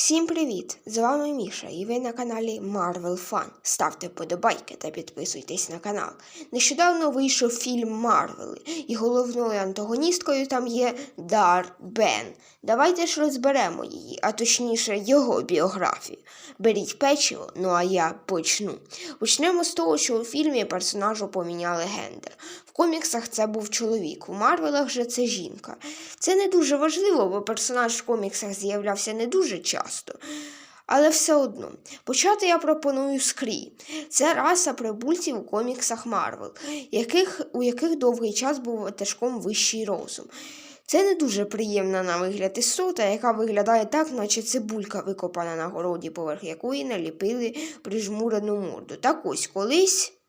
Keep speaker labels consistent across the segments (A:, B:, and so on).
A: Всім привіт! З вами Міша і ви на каналі Marvel Fun. Ставте вподобайки та підписуйтесь на канал. Нещодавно вийшов фільм Марвел, і головною антагоністкою там є Дар Бен. Давайте ж розберемо її, а точніше його біографію. Беріть печиво, ну а я почну. Почнемо з того, що у фільмі персонажу поміняли гендер. В коміксах це був чоловік, у Марвелах же це жінка. Це не дуже важливо, бо персонаж в коміксах з'являвся не дуже часто. Але все одно, почати я пропоную з. Це раса прибульців у коміксах Марвел, яких, у яких довгий час був ватажком вищий розум. Це не дуже приємна на вигляд істота, яка виглядає так, наче цибулька викопана на городі, поверх якої наліпили прижмурену морду. Так ось колись.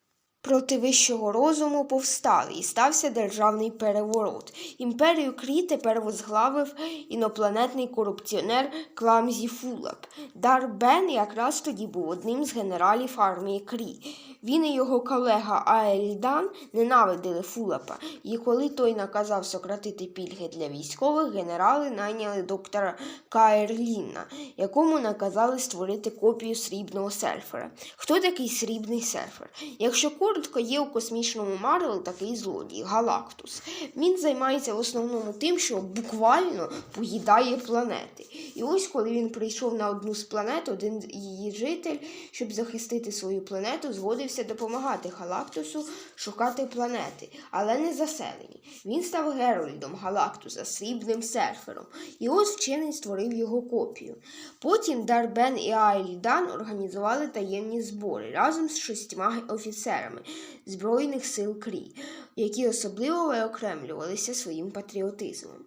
A: Проти вищого розуму повстали і стався державний переворот. Імперію Крі тепер возглавив інопланетний корупціонер Кламзі Фулап. Дар Бен якраз тоді був одним з генералів армії Крі. Він і його колега Аельдан ненавидили Фулапа, і коли той наказав сократити пільги для військових, генерали найняли доктора Каерліна, якому наказали створити копію срібного серфера. Хто такий срібний серфер? Якщо коротко, є у космічному Марвел такий злодій Галактус. Він займається в основному тим, що буквально поїдає планети. І ось коли він прийшов на одну з планет, один її житель, щоб захистити свою планету, згодився допомагати Галактусу шукати планети, але не заселені. Він став Герольдом Галактуса, срібним серфером. І ось вчений створив його копію. Потім Дарбен і Айльдан організували таємні збори разом з шістьма офіцерами Збройних сил Крі, які особливо виокремлювалися своїм патріотизмом.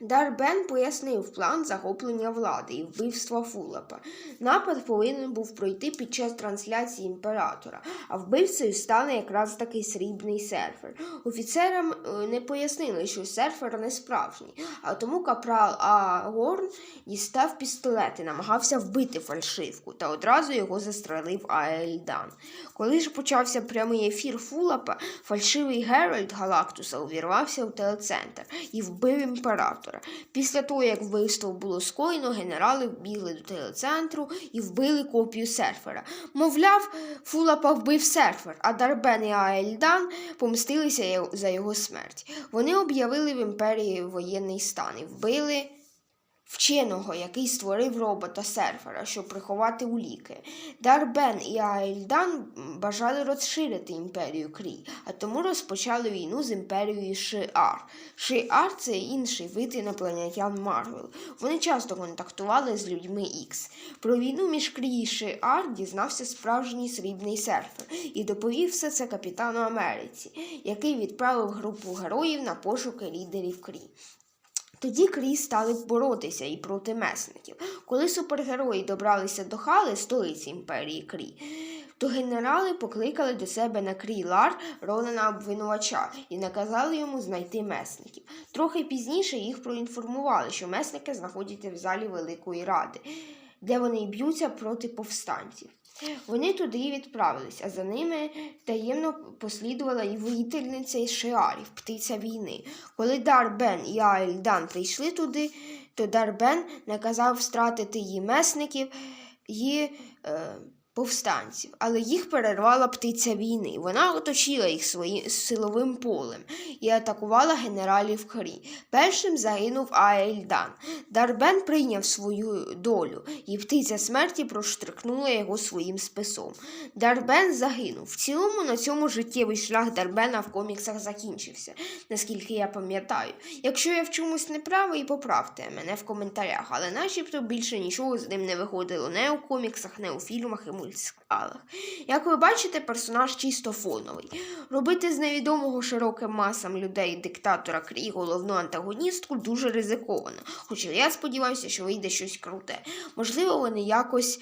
A: Дарбен пояснив план захоплення влади і вбивства Фулапа. Напад повинен був пройти під час трансляції імператора, а вбивцею стане якраз такий срібний серфер. Офіцерам е, не пояснили, що серфер не справжній, а тому капрал Агорн дістав пістолет і намагався вбити фальшивку, та одразу його застрелив Аельдан. Коли ж почався прямий ефір Фулапа, фальшивий Геральт Галактуса увірвався у телецентр і вбив імператора. Після того, як вбивство було скоєно, генерали вбігли до телецентру і вбили копію серфера. Мовляв, Фулапа вбив серфер, а Дарбен і Аельдан помстилися за його смерть. Вони об'явили в імперії воєнний стан і вбили. Вченого, який створив робота серфера, щоб приховати уліки. Дарбен і Аельдан бажали розширити імперію Крі, а тому розпочали війну з імперією Шиар. Шиар це інший вид інопланетян Марвел. Вони часто контактували з людьми Ікс. Про війну між Крі і Шиар дізнався справжній срібний серфер і доповів все це капітану Америці, який відправив групу героїв на пошуки лідерів Крі. Тоді Крі стали боротися і проти месників. Коли супергерої добралися до Хали, столиці імперії Крі, то генерали покликали до себе на Крі Лар Ролана обвинувача і наказали йому знайти месників. Трохи пізніше їх проінформували, що месники знаходяться в залі Великої Ради, де вони б'ються проти повстанців. Вони туди відправились, а за ними таємно послідувала і воїтельниця Шиарів, птиця війни. Коли Дарбен і Аельдан прийшли туди, то Дарбен наказав стратити її месників і е, повстанців, але їх перервала птиця війни. Вона оточила їх своїм силовим полем і атакувала генералів Крі. Першим загинув Аельдан. Дарбен прийняв свою долю, і птиця смерті проштрикнула його своїм списом. Дарбен загинув. В цілому на цьому життєвий шлях Дарбена в коміксах закінчився, наскільки я пам'ятаю. Якщо я в чомусь не правий, поправте мене в коментарях, але начебто більше нічого з ним не виходило не у коміксах, не у фільмах і мультсеріалах. Як ви бачите, персонаж чисто фоновий. Робити з невідомого широким масам людей диктатора Крі головну антагоністку дуже ризиковано. Хоча я сподіваюся, що вийде щось круте. Можливо, вони якось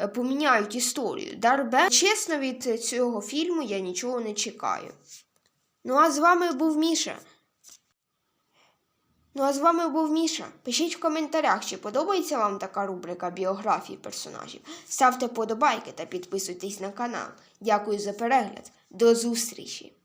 A: е, поміняють історію. Дарбе, чесно, від цього фільму я нічого не чекаю. Ну а з вами був Міша. Ну а з вами був Міша. Пишіть в коментарях, чи подобається вам така рубрика біографії персонажів. Ставте подобайки та підписуйтесь на канал. Дякую за перегляд. До зустрічі!